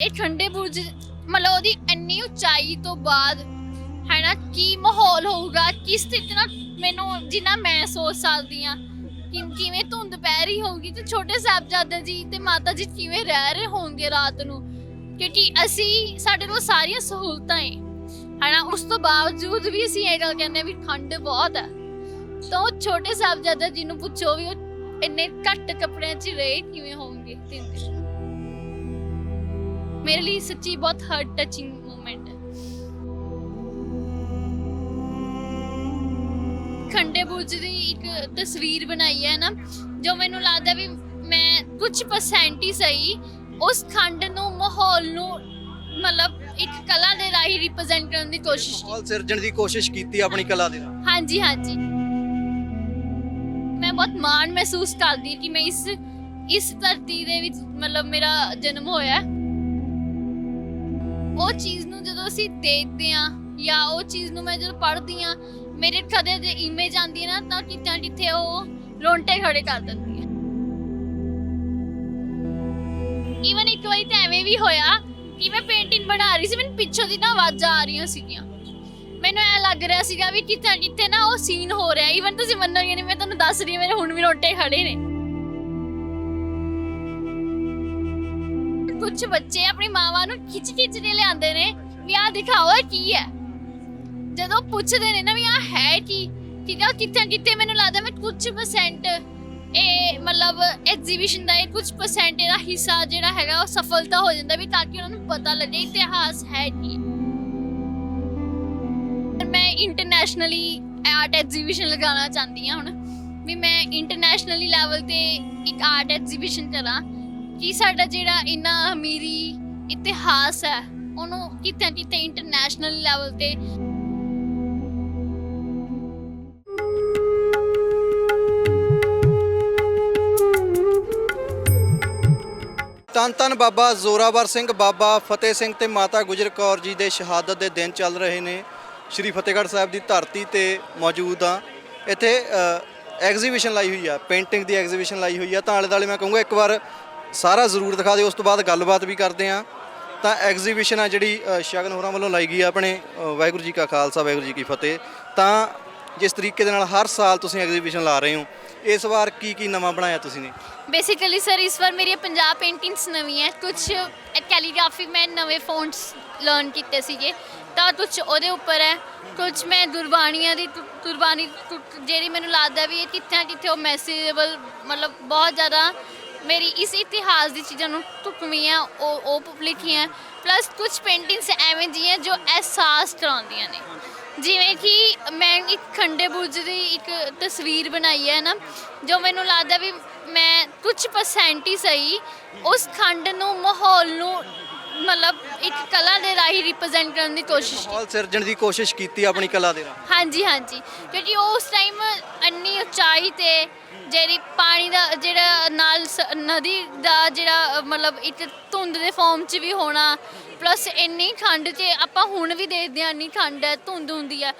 ਇਹ ਠੰਡੇ ਬੁਰਜ ਮਤਲਬ ਉਹਦੀ ਇੰਨੀ ਉਚਾਈ ਤੋਂ ਬਾਅਦ ਹੈ ਨਾ ਕੀ ਮਾਹੌਲ ਹੋਊਗਾ, ਕਿਸ ਤਰੀਕੇ ਨਾਲ ਮੈਨੂੰ ਜਿੰਨਾ ਮੈਂ ਸੋਚ ਸਕਦੀ ਆ ਕਿ ਕਿਵੇਂ ਧੁੰਦ ਪੈ ਰਹੀ ਹੋਊਗੀ ਤੇ ਛੋਟੇ ਸਾਹਿਬਜ਼ਾਦੇ ਜੀ ਤੇ ਮਾਤਾ ਜੀ ਕਿਵੇਂ ਰਹਿ ਰਹੇ ਹੋਣਗੇ ਰਾਤ ਨੂੰ? ਕਿਉਂਕਿ ਅਸੀਂ, ਸਾਡੇ ਕੋਲ ਸਾਰੀਆਂ ਸਹੂਲਤਾਂ ਹੈ ਹੈ ਉਸ ਤੋਂ ਬਾਵਜੂਦ ਵੀ ਅਸੀਂ ਇਹ ਗੱਲ ਕਹਿੰਦੇ ਵੀ ਠੰਡ ਬਹੁਤ ਹੈ। ਤਾਂ ਉਹ ਛੋਟੇ ਸਾਹਿਬਜ਼ਾਦੇ ਜੀ ਨੂੰ ਪੁੱਛੋ ਵੀ ਉਹ ਇੰਨੇ ਘੱਟ ਕੱਪੜਿਆਂ 'ਚ ਰਹੇ ਕਿਵੇਂ ਹੋਣਗੇ ਤਿੰਨ ਦਿਨ? ਮੇਰੇ ਲਈ ਸੱਚੀ ਬਹੁਤ ਹਾਰਟ ਟਚਿੰਗ ਮੂਮੈਂਟ ਹੈ ਖੰਡੇ ਬੁਰਜ ਦੀ ਇੱਕ ਤਸਵੀਰ ਬਣਾਈ ਹੈ ਨਾ ਜੋ ਮੈਨੂੰ ਲੱਗਦਾ ਵੀ ਮੈਂ ਕੁਝ ਪਰਸੈਂਟ ਹੀ ਸਹੀ ਉਸ ਖੰਡ ਨੂੰ ਮਾਹੌਲ ਨੂੰ ਮਤਲਬ ਇੱਕ ਕਲਾ ਦੇ ਰਾਹੀਂ ਰਿਪਰੈਜ਼ੈਂਟ ਕਰਨ ਦੀ ਕੋਸ਼ਿਸ਼ ਮਾਹੌਲ ਸਿਰਜਣ ਦੀ ਕੋਸ਼ਿਸ਼ ਕੀਤੀ ਆਪਣੀ ਕਲਾ ਦੇ ਨਾਲ। ਹਾਂਜੀ ਹਾਂਜੀ। ਮੈਂ ਬਹੁਤ ਮਾਣ ਮਹਿਸੂਸ ਕਰਦੀ ਕਿ ਮੈਂ ਇਸ ਇਸ ਧਰਤੀ ਦੇ ਵਿੱਚ ਮਤਲਬ ਮੇਰਾ ਜਨਮ ਹੋਇਆ ਹੈ। ਉਹ ਚੀਜ਼ ਨੂੰ ਜਦੋਂ ਅਸੀਂ ਦੇਖਦੇ ਹਾਂ ਜਾਂ ਉਹ ਚੀਜ਼ ਨੂੰ ਮੈਂ ਜਦੋਂ ਪੜ੍ਹਦੀ ਹਾਂ, ਮੇਰੇ ਕਦੇ ਦੇ ਇਮੇਜ ਆਉਂਦੀ ਹੈ ਨਾ ਤਾਂ ਕਿਤੇ ਕਿਤੇ ਉਹ ਰੋਂਟੇ ਖੜੇ ਕਰ ਦਿੰਦੀ ਹੈ। ਈਵਨ ਇੱਕ ਵਾਰੀ ਤਾਂ ਐਵੇਂ ਵੀ ਹੋਇਆ ਕਿ ਮੈਂ ਪੇਂਟਿੰਗ ਬਣਾ ਰਹੀ ਸੀ, ਮੈਨੂੰ ਪਿੱਛੋਂ ਦੀ ਨਾ ਆਵਾਜ਼ਾਂ ਆ ਰਹੀਆਂ ਸੀਗੀਆਂ। ਮੈਨੂੰ ਐ ਲੱਗ ਰਿਹਾ ਸੀਗਾ ਵੀ ਕਿਤੇ ਨਾ ਕਿਤੇ ਨਾ ਉਹ ਸੀਨ ਹੋ ਰਿਹਾ ਈਵਨ ਤੁਸੀਂ ਮੰਨੋਗੇ ਨਹੀਂ, ਮੈਂ ਤੁਹਾਨੂੰ ਦੱਸ ਰਹੀ ਹਾਂ, ਮੇਰੇ ਹੁਣ ਵੀ ਰੋਟੇ ਖੜੇ ਨੇ। ਕੁਝ ਬੱਚੇ ਆਪਣੀ ਮਾਵਾਂ ਨੂੰ ਖਿੱਚ ਖਿੱਚ ਕੇ ਲਿਆਉਂਦੇ ਨੇ ਵੀ ਆਹ ਦਿਖਾਓ, ਇਹ ਕੀ ਹੈ? ਜਦੋਂ ਪੁੱਛਦੇ ਨੇ ਨਾ ਵੀ ਆਹ ਹੈ ਕੀ, ਠੀਕ ਹੈ ਕਿਤੇ ਨਾ ਮੈਨੂੰ ਲੱਗਦਾ ਮੈਂ ਕੁਝ ਪਰਸੈਂਟ ਇਹ ਮਤਲਬ ਐਗਜ਼ੀਬਿਸ਼ਨ ਦਾ ਇਹ ਕੁਝ ਪਰਸੈਂਟ ਇਹਦਾ ਹਿੱਸਾ ਜਿਹੜਾ ਹੈਗਾ, ਉਹ ਸਫਲਤਾ ਹੋ ਜਾਂਦਾ ਵੀ ਤਾਂ ਕਿ ਉਹਨਾਂ ਨੂੰ ਪਤਾ ਲੱਗੇ ਇਤਿਹਾਸ ਹੈ ਕੀ। ਮੈਂ ਇੰਟਰਨੈਸ਼ਨਲੀ ਆਰਟ ਐਗਜ਼ੀਬਿਸ਼ਨ ਲਗਾਉਣਾ ਚਾਹੁੰਦੀ ਹਾਂ ਹੁਣ, ਵੀ ਮੈਂ ਇੰਟਰਨੈਸ਼ਨਲੀ ਲੈਵਲ ਤੇ ਇੱਕ ਆਰਟ ਐਗਜ਼ੀਬਿਸ਼ਨ ਕਰਾਂ। ਕਿ ਸਾਡਾ ਜਿਹੜਾ ਇੰਨਾ ਅਮੀਰੀ ਇਤਿਹਾਸ ਹੈ, ਉਹਨੂੰ ਕਿਤੇ ਕਿਤੇ ਇੰਟਰਨੈਸ਼ਨਲ ਲੈਵਲ ਤੇ ਤਨ ਤਨ ਬਾਬਾ ਜ਼ੋਰਾਵਰ ਸਿੰਘ, ਬਾਬਾ ਫਤਿਹ ਸਿੰਘ ਤੇ ਮਾਤਾ ਗੁਜਰ ਕੌਰ ਜੀ ਦੇ ਸ਼ਹਾਦਤ ਦੇ ਦਿਨ ਚੱਲ ਰਹੇ ਨੇ। ਸ਼੍ਰੀ ਫਤਿਹਗੜ੍ਹ ਸਾਹਿਬ ਦੀ ਧਰਤੀ ਤੇ ਮੌਜੂਦ ਆ ਇੱਥੇ ਐਗਜ਼ੀਬਿਸ਼ਨ ਲਾਈ ਹੋਈ ਆ ਪੇਂਟਿੰਗ ਦੀ ਐਗਜ਼ੀਬਿਸ਼ਨ ਲਾਈ ਹੋਈ ਆ। ਤਾਂ ਆਲੇ ਦਾਲੇ ਮੈਂ ਕਹੂੰਗਾ, ਇੱਕ ਵਾਰ ਸਾਰਾ ਜ਼ਰੂਰ ਦਿਖਾ ਦਿਓ ਉਸ ਤੋਂ ਬਾਅਦ ਗੱਲਬਾਤ ਵੀ ਕਰਦੇ ਆ ਤਾਂ ਐਗਜ਼ੀਬਿਸ਼ਨ ਆ ਜਿਹੜੀ ਅ, ਸ਼ਗਨ ਹੋਰਾਂ ਵੱਲੋਂ ਲਾਈ ਗਈ ਆ ਆਪਣੇ ਅ, ਵਾਹਿਗੁਰੂ ਜੀ ਕਾ ਖਾਲਸਾ ਵਾਹਿਗੁਰੂ ਜੀ ਕੀ ਫਤਿਹ। ਤਾਂ ਜਿਸ ਤਰੀਕੇ ਦੇ ਨਾਲ ਹਰ ਸਾਲ ਤੁਸੀਂ ਐਗਜ਼ੀਬਿਸ਼ਨ ਲਾ ਰਹੇ ਹੋ ਇਸ ਵਾਰ ਕੀ ਕੀ ਨਵਾਂ ਬਣਾਇਆ ਤੁਸੀਂ ਨੇ? ਬੇਸਿਕਲੀ ਸਰ ਇਸ ਵਾਰ ਮੇਰੀਆਂ ਪੰਜਾਬ ਪੇਂਟਿੰਗਸ ਨਵੀਂ ਹੈ। ਕੁਝ ਕੈਲੀਗ੍ਰਾਫੀ ਮੈਂ ਨਵੇਂ ਫੌਂਟਸ ਲਰਨ ਕੀਤੇ ਸੀਗੇ। ਤਾਂ ਕੁਝ ਉਹਦੇ ਉੱਪਰ ਹੈ। ਕੁਝ ਮੈਂ ਗੁਰਬਾਣੀਆਂ ਦੀ ਤੁ- ਗੁਰਬਾਣੀ ਤੁ- ਜਿਹੜੀ ਮੈਨੂੰ ਲੱਗਦਾ ਵੀ ਇਹ ਕਿੱਥੇ ਨਾ ਕਿੱਥੇ ਉਹ ਮੈਸੇਜੇਬਲ ਮਤਲਬ ਬਹੁਤ ਜ਼ਿਆਦਾ ਮੇਰੀ ਇਸ ਇਤਿਹਾਸ ਦੀ ਚੀਜ਼ਾਂ ਨੂੰ ਢੁਕਵੀਆਂ ਉਹ ਉਹ ਲਿਖੀਆਂ ਪਲੱਸ ਕੁਝ ਪੇਂਟਿੰਗਸ ਐਵੇਂ ਦੀਆਂ ਜੋ ਅਹਿਸਾਸ ਕਰਾਉਂਦੀਆਂ ਨੇ। ਜਿਵੇਂ ਕਿ ਮੈਂ ਇੱਕ ਖੰਡੇ ਬੁਰਜ ਦੀ ਇੱਕ ਤਸਵੀਰ ਬਣਾਈ ਹੈ ਨਾ ਜੋ ਮੈਨੂੰ ਲੱਗਦਾ ਵੀ ਮੈਂ ਕੁਝ ਪਰਸੈਂਟ ਹੀ ਸਹੀ ਉਸ ਖੰਡ ਨੂੰ ਮਾਹੌਲ ਨੂੰ ਮਤਲਬ ਇੱਕ ਕਲਾ ਦੇ ਰਾਹੀਂ ਰਿਪਰੈਜ਼ੈਂਟ ਕਰਨ ਦੀ ਕੋਸ਼ਿਸ਼ ਕੀਤੀ। ਮਾਹੌਲ ਸਿਰਜਣ ਦੀ ਕੋਸ਼ਿਸ਼ ਕੀਤੀ ਆਪਣੀ ਕਲਾ ਦੇ ਨਾਲ ਹਾਂਜੀ ਹਾਂਜੀ। ਕਿਉਂਕਿ ਉਸ ਟਾਈਮ ਇੰਨੀ ਉਚਾਈ ਤੇ ਜਿਹੜੀ ਪਾਣੀ ਦਾ ਜਿਹੜਾ ਨਾਲ ਸ- ਨਦੀ ਦਾ ਜਿਹੜਾ ਅ, ਮਤਲਬ ਇੱਕ ਧੁੰਦ ਦੇ ਫਾਰਮ 'ਚ ਵੀ ਹੋਣਾ ਪਲੱਸ ਇੰਨੀ ਠੰਡ 'ਚ ਆਪਾਂ ਹੁਣ ਵੀ ਦੇਖਦੇ ਹਾਂ ਇੰਨੀ ਠੰਡ ਹੈ ਧੁੰਦ ਹੁੰਦੀ ਹੈ।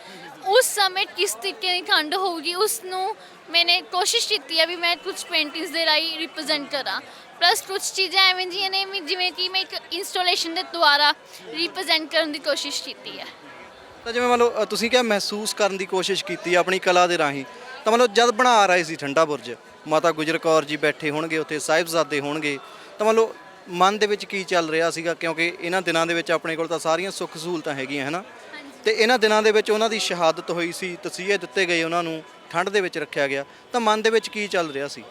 ਉਸ ਸਮੇਂ ਕਿਸ ਤਰੀਕੇ ਦੀ ਠੰਡ ਹੋਊਗੀ ਉਸ ਨੂੰ ਮੈਨੇ ਕੋਸ਼ਿਸ਼ ਕੀਤੀ ਹੈ ਵੀ ਮੈਂ ਕੁਝ ਪੇਂਟਿੰਗਸ ਦੇ ਰਾਹੀਂ ਰਿਪਰੈਜ਼ੈਂਟ ਕਰਾਂ। ਪਲੱਸ ਕੁਝ ਚੀਜ਼ਾਂ ਐਵੇਂ ਜਿਹੀਆਂ ਨੇ ਵੀ ਜਿਵੇਂ ਕਿ ਮੈਂ ਇੱਕ ਇੰਸਟਾਲੇਸ਼ਨ ਦੇ ਦੁਆਰਾ ਰਿਪਰੈਜ਼ੈਂਟ ਕਰਨ ਦੀ ਕੋਸ਼ਿਸ਼ ਕੀਤੀ ਹੈ। ਤਾਂ ਜਿਵੇਂ ਮੰਨ ਲਓ ਅ, ਤੁਸੀਂ ਕਿਹਾ ਮਹਿਸੂਸ ਕਰਨ ਦੀ ਕੋਸ਼ਿਸ਼ ਕੀਤੀ ਆਪਣੀ ਕਲਾ ਦੇ ਰਾਹੀਂ? ਤਾਂ ਮੰਨ ਲਓ ਜਦ ਬਣਾ ਰਹੇ ਸੀ ਠੰਡਾ ਬੁਰਜ ਮਾਤਾ ਗੁਜਰ ਕੌਰ ਜੀ ਬੈਠੇ ਹੋਣਗੇ ਉੱਥੇ ਸਾਹਿਬਜ਼ਾਦੇ ਹੋਣਗੇ ਤਾਂ ਮੰਨ ਲਓ ਮਨ ਦੇ ਵਿੱਚ ਕੀ ਚੱਲ ਰਿਹਾ ਸੀਗਾ? ਕਿਉਂਕਿ ਇਹਨਾਂ ਦਿਨਾਂ ਦੇ ਵਿੱਚ ਆਪਣੇ ਕੋਲ ਤਾਂ ਸਾਰੀਆਂ ਸੁੱਖ ਸਹੂਲਤਾਂ ਹੈਗੀਆਂ ਹੈ ਨਾ? ਤੇ ਇਹਨਾਂ ਦਿਨਾਂ ਦੇ ਵਿੱਚ ਉਹਨਾਂ ਦੀ ਸ਼ਹਾਦਤ ਹੋਈ ਸੀ ਤਸੀਹੇ ਦਿੱਤੇ ਗਏ ਉਹਨਾਂ ਨੂੰ ਠੰਡ ਦੇ ਵਿੱਚ ਰੱਖਿਆ ਗਿਆ। ਤਾਂ ਮਨ ਦੇ ਵਿੱਚ ਕੀ ਚੱਲ ਰਿਹਾ ਸੀ?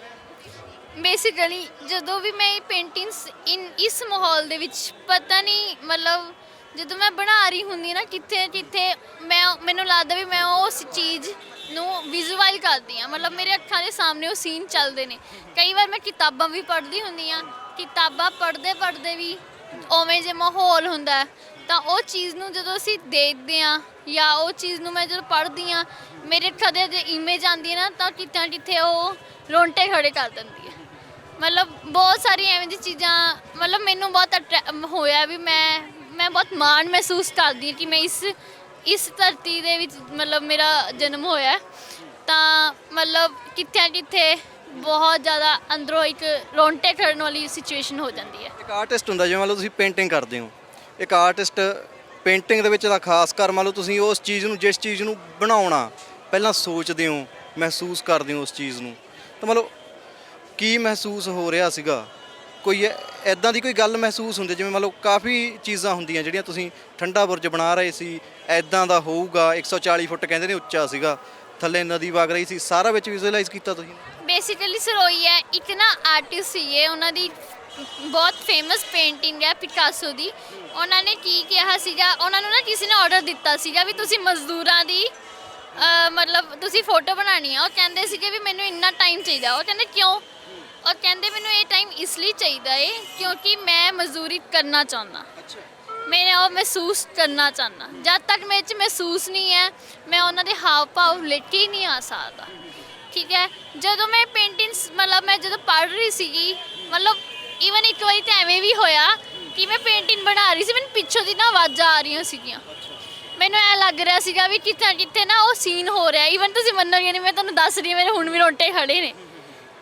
ਬੇਸਿਕਲੀ ਜਦੋਂ ਵੀ ਮੈਂ ਪੇਂਟਿੰਗਸ ਇਨ ਇਸ ਮਾਹੌਲ ਦੇ ਵਿੱਚ ਪਤਾ ਨਹੀਂ ਮਤਲਬ ਜਦੋਂ ਮੈਂ ਬਣਾ ਰਹੀ ਹੁੰਦੀ ਨਾ, ਕਿੱਥੇ ਕਿੱਥੇ ਮੈਂ ਮੈਨੂੰ ਲੱਗਦਾ ਵੀ ਮੈਂ ਉਸ ਚੀਜ਼ ਨੂੰ ਵਿਜ਼ੂਅਲ ਕਰਦੀ ਆ ਮਤਲਬ ਮੇਰੇ ਅੱਖਾਂ ਦੇ ਸਾਹਮਣੇ ਉਹ ਸੀਨ ਚੱਲਦੇ ਨੇ। ਕਈ ਵਾਰ ਮੈਂ ਕਿਤਾਬਾਂ ਵੀ ਪੜ੍ਹਦੀ ਹੁੰਦੀ ਆ ਕਿਤਾਬਾਂ ਪੜ੍ਹਦੇ ਪੜ੍ਹਦੇ ਵੀ ਉਵੇਂ ਜੇ ਮਾਹੌਲ ਹੁੰਦਾ ਤਾਂ ਉਹ ਚੀਜ਼ ਨੂੰ ਜਦੋਂ ਅਸੀਂ ਦੇਖਦੇ ਆ ਜਾਂ ਉਹ ਚੀਜ਼ ਨੂੰ ਮੈਂ ਜਦੋਂ ਪੜ੍ਹਦੀ ਆ ਮੇਰੇ ਕਦੇ ਜੇ ਇਮੇਜ ਆਉਂਦੀ ਹੈ ਨਾ, ਤਾਂ ਕਿੱਥੇ ਨਾ ਕਿਤੇ ਉਹ ਰੋਂਟੇ ਖੜੇ ਕਰ ਦਿੰਦੀ ਹੈ। ਮਤਲਬ ਬਹੁਤ ਸਾਰੀ ਐਵੇਂ ਦੀ ਚੀਜ਼ਾਂ, ਮਤਲਬ ਮੈਨੂੰ ਬਹੁਤ attra- ਹੋਇਆ ਵੀ ਮੈਂ ਮੈਂ ਬਹੁਤ ਮਾਣ ਮਹਿਸੂਸ ਕਰਦੀ ਹਾਂ ਕਿ ਮੈਂ ਇਸ ਇਸ ਧਰਤੀ ਦੇ ਵਿੱਚ ਮਤਲਬ ਮੇਰਾ ਜਨਮ ਹੋਇਆ ਹੈ। ਤਾਂ ਮਤਲਬ ਕਿੱਥੇ ਕਿੱਥੇ ਬਹੁਤ ਜ਼ਿਆਦਾ ਅੰਦਰੋਂ ਇੱਕ ਰੋਂਟੇ ਕਰਨ ਵਾਲੀ ਸਿਚੁਏਸ਼ਨ ਹੋ ਜਾਂਦੀ ਹੈ। ਇੱਕ ਆਰਟਿਸਟ ਹੁੰਦਾ, ਜਿਵੇਂ ਮੰਨ ਲਓ ਤੁਸੀਂ ਪੇਂਟਿੰਗ ਕਰਦੇ ਹੋ। ਇੱਕ ਆਰਟਿਸਟ ਪੇਂਟਿੰਗ ਦੇ ਵਿੱਚ ਦਾ ਖਾਸ ਕਰ ਮੰਨ ਲਓ ਤੁਸੀਂ ਉਸ ਚੀਜ਼ ਨੂੰ, ਜਿਸ ਚੀਜ਼ ਨੂੰ ਬਣਾਉਣਾ ਪਹਿਲਾਂ ਸੋਚਦੇ ਹੋ, ਮਹਿਸੂਸ ਕਰਦੇ ਹੋ ਉਸ ਚੀਜ਼ ਨੂੰ। ਤਾਂ ਮੰਨ ਲਓ ਕੀ ਮਹਿਸੂਸ ਹੋ ਰਿਹਾ ਸੀਗਾ? ਕੋਈ ਐਦਾਂ ਦੀ ਕੋਈ ਗੱਲ ਮਹਿਸੂਸ ਹੁੰਦੀ ਜਿਵੇਂ ਮੰਨ ਕਾਫੀ ਚੀਜ਼ਾਂ ਹੁੰਦੀਆਂ ਜਿਹੜੀਆਂ ਤੁਸੀਂ ਠੰਡਾ ਬੁਰਜ ਬਣਾ ਰਹੇ ਸੀ ਐਦਾਂ ਦਾ ਹੋਊਗਾ 140 ਫੁੱਟ ਕਹਿੰਦੇ ਨੇ ਉੱਚਾ ਸੀਗਾ, ਥੱਲੇ ਨਦੀ ਵਗ ਰਹੀ ਸੀ, ਸਾਰਾ ਵਿੱਚ ਵਿਜ਼ੂਅਲਾਈਜ਼ ਕੀਤਾ ਤੁਸੀਂ? ਬੇਸਿਕਲੀ ਸਰੋਈ ਹੈ ਇੱਕ ਨਾ ਆਰਟਿਸਟ ਸੀਗੇ, ਉਹਨਾਂ ਦੀ ਬਹੁਤ ਫੇਮਸ ਪੇਂਟਿੰਗ ਹੈ ਪਿਕਾਸੋ ਦੀ। ਉਹਨਾਂ ਨੇ ਕੀ ਕਿਹਾ ਸੀਗਾ, ਉਹਨਾਂ ਨੂੰ ਨਾ ਕਿਸੇ ਨੇ ਆਰਡਰ ਦਿੱਤਾ ਸੀਗਾ ਵੀ ਤੁਸੀਂ ਮਜ਼ਦੂਰਾਂ ਦੀ ਮਤਲਬ ਤੁਸੀਂ ਫੋਟੋ ਬਣਾਣੀ ਆ। ਉਹ ਕਹਿੰਦੇ ਸੀਗੇ ਵੀ ਮੈਨੂੰ ਇੰਨਾ ਟਾਈਮ ਚਾਹੀਦਾ। ਉਹ ਕਹਿੰਦੇ, ਕਿਉਂ? ਉਹ ਕਹਿੰਦੇ ਮੈਨੂੰ ਇਹ ਟਾਈਮ ਇਸ ਲਈ ਚਾਹੀਦਾ ਏ ਕਿਉਂਕਿ ਮੈਂ ਮਜ਼ਦੂਰੀ ਕਰਨਾ ਚਾਹੁੰਦਾ। ਮੈਂ ਉਹ ਮਹਿਸੂਸ ਕਰਨਾ ਚਾਹੁੰਦਾ। ਜਦ ਤੱਕ ਮੇਰੇ ਚ ਮਹਿਸੂਸ ਨਹੀਂ ਹੈ ਮੈਂ ਉਹਨਾਂ ਦੇ ਹਾਵ ਭਾਵ ਲੈ ਕੇ ਹੀ ਨਹੀਂ ਆ ਸਕਦਾ। ਠੀਕ ਹੈ? ਜਦੋਂ ਮੈਂ ਪੇਂਟਿੰਗਸ ਮਤਲਬ ਮੈਂ ਜਦੋਂ ਪੜ੍ਹ ਰਹੀ ਸੀਗੀ ਮਤਲਬ ਈਵਨ ਇੱਕ ਵਾਰੀ ਤਾਂ ਐਵੇਂ ਵੀ ਹੋਇਆ ਕਿ ਮੈਂ ਪੇਂਟਿੰਗ ਬਣਾ ਰਹੀ ਸੀ ਮੈਨੂੰ ਪਿੱਛੋਂ ਦੀ ਨਾ ਆਵਾਜ਼ਾਂ ਆ ਰਹੀਆਂ ਸੀਗੀਆਂ। ਮੈਨੂੰ ਐ ਲੱਗ ਰਿਹਾ ਸੀਗਾ ਵੀ ਨਾ ਕਿਤੇ ਨਾ ਉਹ ਸੀਨ ਹੋ ਰਿਹਾ। ਈਵਨ ਤੁਸੀਂ ਮੰਨੋਗੇ ਨਹੀਂ ਮੈਂ ਤੁਹਾਨੂੰ ਦੱਸ ਰਹੀ ਹਾਂ ਮੇਰੇ ਹੁਣ ਵੀ ਰੋਂਟੇ ਖੜੇ ਨੇ।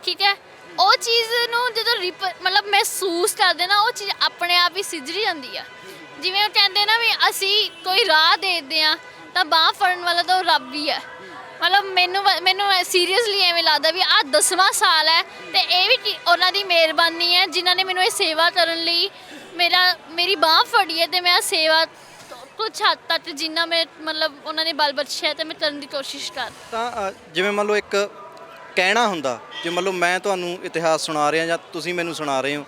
ਠੀਕ ਹੈ? ਉਹ ਚੀਜ਼ ਨੂੰ ਜਦੋਂ ਰਿਪ ਮਤਲਬ ਮਹਿਸੂਸ ਕਰਦੇ ਨਾ ਉਹ ਚੀਜ਼ ਆਪਣੇ ਆਪ ਹੀ ਸਿੱਝਰੀ ਜਾਂਦੀ ਆ। ਜਿਵੇਂ ਉਹ ਕਹਿੰਦੇ ਨਾ ਵੀ ਅਸੀਂ ਕੋਈ ਰਾਹ ਦੇਖਦੇ ਆ ਤਾਂ ਬਾਹ ਫੜਨ ਵਾਲਾ ਤਾਂ ਉਹ ਰੱਬ ਹੀ ਹੈ ਮਤਲਬ ਮੈਨੂੰ ਵ- ਮੈਨੂੰ ਸੀਰੀਅਸਲੀ ਐਵੇਂ ਲੱਗਦਾ ਵੀ ਆਹ 10ਵਾਂ ਸਾਲ ਹੈ ਤੇ ਇਹ ਵੀ ਕੀ- ਉਹਨਾਂ ਦੀ ਮਿਹਰਬਾਨੀ ਹੈ ਜਿਨ੍ਹਾਂ ਨੇ ਮੈਨੂੰ ਇਹ ਸੇਵਾ ਕਰਨ ਲਈ ਮੇਰਾ ਮੇਰੀ ਬਾਹ ਫੜੀ ਹੈ ਤੇ ਮੈਂ ਆਹ ਸੇਵਾ ਕੁਛ ਹੱਦ ਤੱਕ ਜਿੰਨਾ ਮੈਂ ਮਤਲਬ ਉਹਨਾਂ ਨੇ ਬਲ ਬਖਸ਼ਿਆ ਤੇ ਮੈਂ ਕਰਨ ਦੀ ਕੋਸ਼ਿਸ਼ ਕਰ ਤਾਂ ਅ, ਜਿਵੇਂ ਮੰਨ ਲਓ ਇੱਕ ਕਹਿਣਾ ਹੁੰਦਾ ਜੇ ਮੰਨ ਲਓ ਮੈਂ ਤੁਹਾਨੂੰ ਇਤਿਹਾਸ ਸੁਣਾ ਰਿਹਾ ਜਾਂ ਤੁਸੀਂ ਮੈਨੂੰ ਸੁਣਾ ਰਹੇ ਹੋ,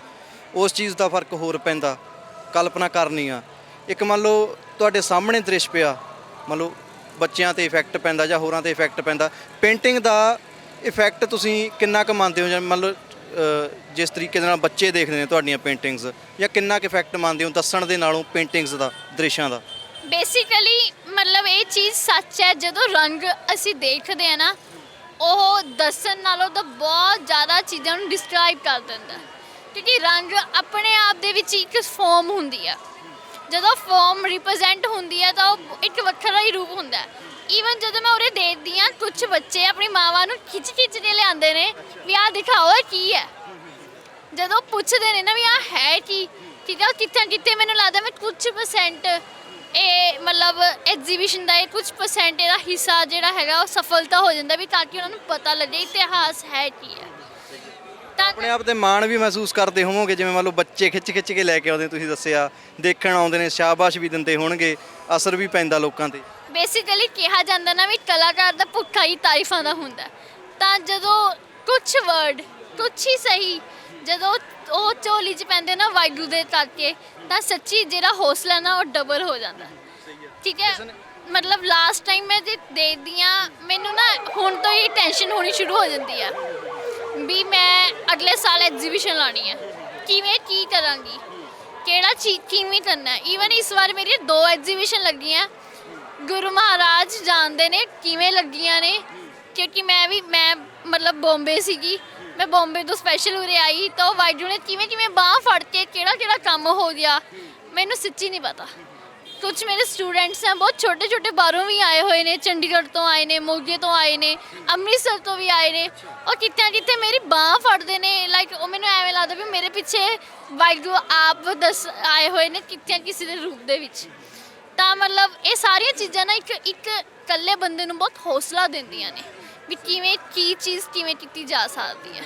ਉਸ ਚੀਜ਼ ਦਾ ਫ਼ਰਕ ਹੋਰ ਪੈਂਦਾ, ਕਲਪਨਾ ਕਰਨੀ ਆ। ਇੱਕ ਮੰਨ ਲਓ ਤੁਹਾਡੇ ਸਾਹਮਣੇ ਦ੍ਰਿਸ਼ ਪਿਆ, ਮੰਨ ਲਓ ਬੱਚਿਆਂ ਤੇ ਇਫੈਕਟ ਪੈਂਦਾ ਜਾਂ ਹੋਰਾਂ ਤੇ ਇਫੈਕਟ ਪੈਂਦਾ ਪੇਂਟਿੰਗ ਦਾ ਇਫੈਕਟ ਤੁਸੀਂ ਕਿੰਨਾ ਕੁ ਮੰਨਦੇ ਹੋ ਜਾਂ ਮੰਨ ਲਓ ਜਿਸ ਤਰੀਕੇ ਦੇ ਨਾਲ ਬੱਚੇ ਦੇਖਦੇ ਨੇ ਤੁਹਾਡੀਆਂ ਪੇਂਟਿੰਗਸ ਜਾਂ ਕਿੰਨਾ ਕੁ ਇਫੈਕਟ ਮੰਨਦੇ ਹੋ ਦੱਸਣ ਦੇ ਨਾਲੋਂ ਪੇਂਟਿੰਗਸ ਦਾ, ਦ੍ਰਿਸ਼ਾਂ ਦਾ? ਬੇਸਿਕਲੀ ਮਤਲਬ ਇਹ ਚੀਜ਼ ਸੱਚ ਹੈ, ਜਦੋਂ ਰੰਗ ਅਸੀਂ ਦੇਖਦੇ ਆ ਨਾ ਉਹ ਦੱਸਣ ਨਾਲੋਂ ਤਾਂ ਬਹੁਤ ਜ਼ਿਆਦਾ ਚੀਜ਼ਾਂ ਨੂੰ ਡਿਸਕ੍ਰਾਈਬ ਕਰ ਦਿੰਦਾ ਕਿਉਂਕਿ ਰੰਗ ਆਪਣੇ ਆਪ ਦੇ ਵਿੱਚ ਇੱਕ ਫਾਰਮ ਹੁੰਦੀ ਆ। ਜਦੋਂ ਫਾਰਮ ਰਿਪਰੈਜ਼ੈਂਟ ਹੁੰਦੀ ਹੈ ਤਾਂ ਉਹ ਇੱਕ ਵੱਖਰਾ ਹੀ ਰੂਪ ਹੁੰਦਾ ਈਵਨ ਜਦੋਂ ਮੈਂ ਉਰੇ ਦੇਖਦੀ ਆ ਕੁਝ ਬੱਚੇ ਆਪਣੀ ਮਾਵਾਂ ਨੂੰ ਖਿੱਚ ਖਿੱਚ ਕੇ ਲਿਆਉਂਦੇ ਨੇ ਵੀ ਆਹ ਦਿਖਾਓ, ਇਹ ਕੀ ਹੈ? ਜਦੋਂ ਪੁੱਛਦੇ ਨੇ ਨਾ ਵੀ ਆਹ ਹੈ ਕੀ? ਠੀਕ ਹੈ ਕਿੱਥੇ ਕਿੱਥੇ ਮੈਨੂੰ ਲੱਗਦਾ ਮੈਂ ਕੁਝ ਪਰਸੈਂਟ ਇਹ ਮਤਲਬ ਐਗਜ਼ੀਬਿਸ਼ਨ ਦਾ ਇਹ ਕੁਝ ਪਰਸੈਂਟ ਇਹਦਾ ਹਿੱਸਾ ਜਿਹੜਾ ਹੈਗਾ ਉਹ ਸਫਲਤਾ ਹੋ ਜਾਂਦਾ ਵੀ ਤਾਂ ਕਿ ਉਹਨਾਂ ਨੂੰ ਪਤਾ ਲੱਗੇ ਇਤਿਹਾਸ ਹੈ ਕੀ ਹੈ ਤਾਂ ਆਪਣੇ ਆਪ ਤੇ ਮਾਣ ਵੀ ਮਹਿਸੂਸ ਕਰਦੇ ਹੋਵੋਗੇ ਜਿਵੇਂ ਮੰਨ ਲਓ ਬੱਚੇ ਖਿੱਚ ਖਿੱਚ ਕੇ ਲੈ ਕੇ ਆਉਂਦੇ ਤੁਸੀਂ ਦੱਸਿਆ ਦੇਖਣ ਆਉਂਦੇ ਨੇ ਸ਼ਾਬਾਸ਼ ਵੀ ਦਿੰਦੇ ਹੋਣਗੇ ਅਸਰ ਵੀ ਪੈਂਦਾ ਲੋਕਾਂ ਤੇ ਬੇਸਿਕਲੀ ਕਿਹਾ ਜਾਂਦਾ ਨਾ ਵੀ ਕਲਾਕਾਰ ਦਾ ਭੁੱਖਾ ਹੀ ਤਾਰੀਫਾਂ ਦਾ ਹੁੰਦਾ। ਤਾਂ ਜਦੋਂ ਕੁਝ ਵਰਡ ਕੁਝ ਹੀ ਸਹੀ ਜਦੋਂ ਉਹ ਝੋਲੀ 'ਚ ਪੈਂਦੇ ਨਾ ਵਾਹਿਗੁਰੂ ਦੇ ਕਰਕੇ, ਤਾਂ ਸੱਚੀ ਜਿਹੜਾ ਹੌਸਲਾ ਨਾ ਉਹ ਡਬਲ ਹੋ ਜਾਂਦਾ। ਠੀਕ ਹੈ? ਮਤਲਬ ਲਾਸਟ ਟਾਈਮ ਮੈਂ ਜੇ ਦੇਖਦੀ ਆ ਮੈਨੂੰ ਨਾ ਹੁਣ ਤੋਂ ਹੀ ਟੈਨਸ਼ਨ ਹੋਣੀ ਸ਼ੁਰੂ ਹੋ ਜਾਂਦੀ ਆ ਵੀ ਮੈਂ ਅਗਲੇ ਸਾਲ ਐਗਜ਼ੀਬਿਸ਼ਨ ਲਾਣੀ ਹੈ ਕਿਵੇਂ, ਕੀ ਕਰਾਂਗੀ? ਕਿਹੜਾ ਚੀਜ਼ ਕਿਵੇਂ ਕਰਨਾ? ਈਵਨ ਇਸ ਵਾਰ ਮੇਰੀ ਦੋ ਐਗਜ਼ੀਬਿਸ਼ਨ ਲੱਗੀਆਂ। ਗੁਰੂ ਮਹਾਰਾਜ ਜਾਣਦੇ ਨੇ ਕਿਵੇਂ ਲੱਗੀਆਂ ਨੇ, ਕਿਉਂਕਿ ਮੈਂ ਵੀ, ਮੈਂ ਮਤਲਬ ਬੰਬੇ ਸੀਗੀ। ਮੈਂ ਬੰਬੇ ਤੋਂ ਸਪੈਸ਼ਲ ਉਰੇ ਆਈ ਤਾਂ ਵਾਈਡੂ ਨੇ ਕਿਵੇਂ ਕਿਵੇਂ ਬਾਹ ਫੜ ਕੇ ਕਿਹੜਾ ਕਿਹੜਾ ਕੰਮ ਹੋ ਗਿਆ, ਮੈਨੂੰ ਸੱਚੀ ਨਹੀਂ ਪਤਾ। ਕੁਝ ਮੇਰੇ ਸਟੂਡੈਂਟਸ ਹਨ ਬਹੁਤ ਛੋਟੇ ਛੋਟੇ ਬਾਹਰੋਂ ਵੀ ਆਏ ਹੋਏ ਨੇ, ਚੰਡੀਗੜ੍ਹ ਤੋਂ ਆਏ ਨੇ, ਮੋਗੇ ਤੋਂ ਆਏ ਨੇ, ਅੰਮ੍ਰਿਤਸਰ ਤੋਂ ਵੀ ਆਏ ਨੇ। ਉਹ ਕਿਤੇ ਕਿਤੇ ਮੇਰੀ ਬਾਹ ਫੜਦੇ ਨੇ ਲਾਈਕ ਉਹ ਮੈਨੂੰ ਐਵੇਂ ਲੱਗਦਾ ਵੀ ਮੇਰੇ ਪਿੱਛੇ ਵਾਹਿਗੁਰੂ ਆਪ ਦੱਸ ਆਏ ਹੋਏ ਨੇ ਕਿਤੇ ਕਿਸੇ ਦੇ ਰੂਪ ਦੇ ਵਿੱਚ। ਤਾਂ ਮਤਲਬ ਇਹ ਸਾਰੀਆਂ ਚੀਜ਼ਾਂ ਨਾ ਇੱਕ ਇੱਕ ਇਕੱਲੇ ਬੰਦੇ ਨੂੰ ਬਹੁਤ ਹੌਸਲਾ ਦਿੰਦੀਆਂ ਨੇ। ਵੀ ਕਿਵੇਂ ਕੀ ਚੀਜ਼ ਕਿਵੇਂ ਕੀਤੀ ਜਾ ਸਕਦੀ ਹੈ।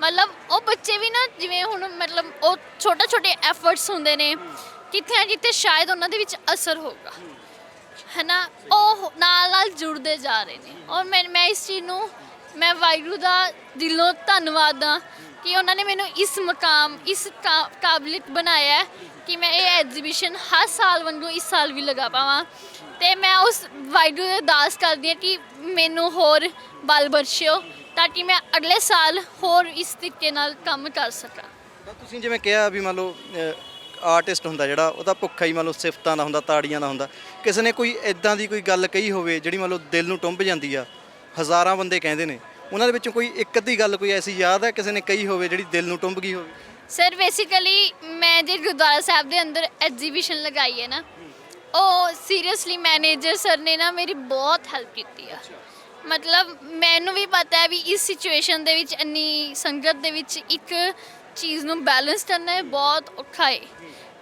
ਮਤਲਬ ਉਹ ਬੱਚੇ ਵੀ ਨਾ ਜਿਵੇਂ ਹੁਣ ਮਤਲਬ ਉਹ ਛੋਟੇ ਛੋਟੇ ਐਫਰਟਸ ਹੁੰਦੇ ਨੇ ਕਿਤੇ ਨਾ ਕਿਤੇ ਸ਼ਾਇਦ ਉਹਨਾਂ ਦੇ ਵਿੱਚ ਅਸਰ ਹੋਊਗਾ। ਹਨਾ? ਉਹ ਨਾਲ ਨਾਲ ਜੁੜਦੇ ਜਾ ਰਹੇ ਨੇ। ਔਰ ਮੈਂ ਮੈਂ ਇਸ ਚੀਜ਼ ਨੂੰ, ਮੈਂ ਵਾਹਿਗੁਰੂ ਦਾ ਦਿਲੋਂ ਧੰਨਵਾਦ ਹਾਂ ਕਿ ਉਹਨਾਂ ਨੇ ਮੈਨੂੰ ਇਸ ਮਕਾਮ, ਇਸ ਕਾ- ਕਾਬਲਿਅਤ ਬਣਾਇਆ ਹੈ ਕਿ ਮੈਂ ਇਹ ਐਗਜ਼ੀਬਿਸ਼ਨ ਹਰ ਸਾਲ ਵਾਂਗੂ ਇਸ ਸਾਲ ਵੀ ਲਗਾ ਪਾਵਾਂ। ਤੇ ਮੈਂ ਉਸ ਵਾਹਿਗੁਰੂ ਦੀ ਅਰਦਾਸ ਕਰਦੀ ਹਾਂ ਕਿ ਮੈਨੂੰ ਹੋਰ ਬਲ ਬਖਸ਼ਿਓ ਤਾਂ ਕਿ ਮੈਂ ਅਗਲੇ ਸਾਲ ਹੋਰ ਇਸ ਤਰੀਕੇ ਨਾਲ ਕੰਮ ਕਰ ਸਕਾਂ। ਤਾਂ ਤੁਸੀਂ ਜਿਵੇਂ ਕਿਹਾ ਵੀ ਮੰਨ ਲਓ ਆਰਟਿਸਟ ਹੁੰਦਾ ਜਿਹੜਾ ਉਹਦਾ ਭੁੱਖਾ ਹੀ ਮੰਨ ਲਓ ਸਿਫਤਾਂ ਦਾ ਹੁੰਦਾ ਤਾੜੀਆਂ ਦਾ ਹੁੰਦਾ। ਕਿਸੇ ਨੇ ਕੋਈ ਇਦਾਂ ਦੀ ਕੋਈ ਗੱਲ ਕਹੀ ਹੋਵੇ ਜਿਹੜੀ ਮੰਨ ਲਓ ਦਿਲ ਨੂੰ ਟੁੰਬ ਜਾਂਦੀ ਆ ਹਜ਼ਾਰਾਂ ਬੰਦੇ ਕਹਿੰਦੇ ਨੇ ਉਹਨਾਂ ਦੇ ਵਿੱਚੋਂ ਕੋਈ ਇੱਕ ਅੱਧੀ ਗੱਲ ਕੋਈ ਐਸੀ ਯਾਦ ਹੈ ਕਿਸੇ ਨੇ ਕਹੀ ਹੋਵੇ ਜਿਹੜੀ ਦਿਲ ਨੂੰ ਟੁੰਬ ਗਈ ਹੋਵੇ? ਸਰ ਬੇਸਿਕਲੀ ਮੈਂ ਜੇ ਗੁਰਦੁਆਰਾ ਸਾਹਿਬ ਦੇ ਅੰਦਰ ਐਗਜ਼ੀਬਿਸ਼ਨ ਲਗਾਈ ਹੈ ਨਾ ਉਹ ਸੀਰੀਅਸਲੀ ਮੈਨੇਜਰ ਸਰ ਨੇ ਨਾ ਮੇਰੀ ਬਹੁਤ ਹੈਲਪ ਕੀਤੀ ਆ। ਮਤਲਬ ਮੈਨੂੰ ਵੀ ਪਤਾ ਹੈ ਵੀ ਇਸ ਸਿਚੁਏਸ਼ਨ ਦੇ ਵਿੱਚ ਇੰਨੀ ਸੰਗਤ ਦੇ ਵਿੱਚ ਇੱਕ ਚੀਜ਼ ਨੂੰ ਬੈਲੈਂਸ ਕਰਨਾ ਹੈ ਬਹੁਤ ਔਖਾ ਹੈ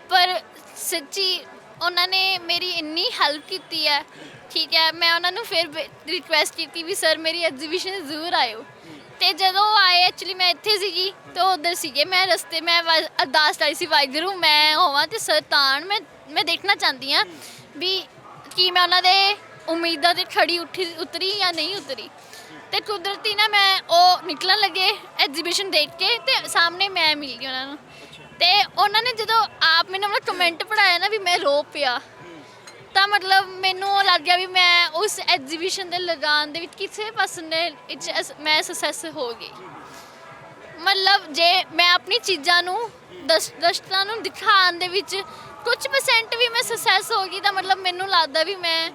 ਪਰ ਸੱਚੀ ਉਹਨਾਂ ਨੇ ਮੇਰੀ ਇੰਨੀ ਹੈਲਪ ਕੀਤੀ ਹੈ, ਠੀਕ ਹੈ, ਮੈਂ ਉਹਨਾਂ ਨੂੰ ਫਿਰ ਰਿਕੁਐਸਟ ਕੀਤੀ ਵੀ ਸਰ ਮੇਰੀ ਐਗਜ਼ੀਬਿਸ਼ਨ ਜ਼ਰੂਰ ਆਇਓ। ਤੇ ਜਦੋਂ ਉਹ ਆਏ ਐਕਚੁਅਲੀ ਮੈਂ ਇੱਥੇ ਸੀਗੀ ਤੇ ਉਹ ਉਧਰ ਸੀਗੇ, ਮੈਂ ਰਸਤੇ, ਮੈਂ ਵਾ- ਅਰਦਾਸ ਕਰੀ ਸੀ, ਵਾਹਿਗੁਰੂ, ਮੈਂ ਹੋਵਾਂ ਤੇ ਸਰ ਤਾਣ, ਮੈਂ ਮੈਂ ਦੇਖਣਾ ਚਾਹੁੰਦੀ ਆ ਵੀ ਕੀ ਮੈਂ ਉਹਨਾਂ ਦੇ ਉਮੀਦਾਂ ਤੇ ਖੜੀ ਉੱਠੀ, ਉਤਰੀ ਜਾਂ ਨਹੀਂ ਉਤਰੀ। ਤੇ ਕੁਦਰਤੀ ਨਾ ਮੈਂ ਉਹ ਨਿਕਲਣ ਲੱਗੇ ਐਗਜ਼ੀਬਿਸ਼ਨ ਦੇਖ ਕੇ ਤੇ ਸਾਹਮਣੇ ਮੈਂ ਮਿਲ ਗਈ ਉਹਨਾਂ ਨੂੰ। ਤੇ ਉਹਨਾਂ ਨੇ ਜਦੋਂ ਆਪ ਮੈਨੂੰ ਆਪਣਾ ਕਮੈਂਟ ਪੜਾਇਆ ਨਾ ਵੀ ਮੈਂ ਰੋ ਪਿਆ। ਤਾਂ ਮਤਲਬ ਮੈਨੂੰ ਉਹ ਲੱਗ ਗਿਆ ਵੀ ਮੈਂ ਉਸ ਐਗਜ਼ੀਬਿਸ਼ਨ ਦੇ ਲਗਾਉਣ ਦੇ ਵਿੱਚ ਕਿਸੇ ਪਰਸਨ ਦੇ ਵਿੱਚ ਮੈਂ ਸਕਸੈਸ ਹੋ ਗਈ। ਮਤਲਬ ਜੇ ਮੈਂ ਆਪਣੀ ਚੀਜ਼ਾਂ ਨੂੰ ਦਸ ਦਸਤਾਂ ਨੂੰ ਦਿਖਾਉਣ ਦੇ ਵਿੱਚ ਕੁਝ ਪਰਸੈਂਟ ਵੀ ਮੈਂ ਸਕਸੈਸ ਹੋ ਗਈ ਤਾਂ ਮਤਲਬ ਮੈਨੂੰ ਲੱਗਦਾ ਵੀ ਮੈਂ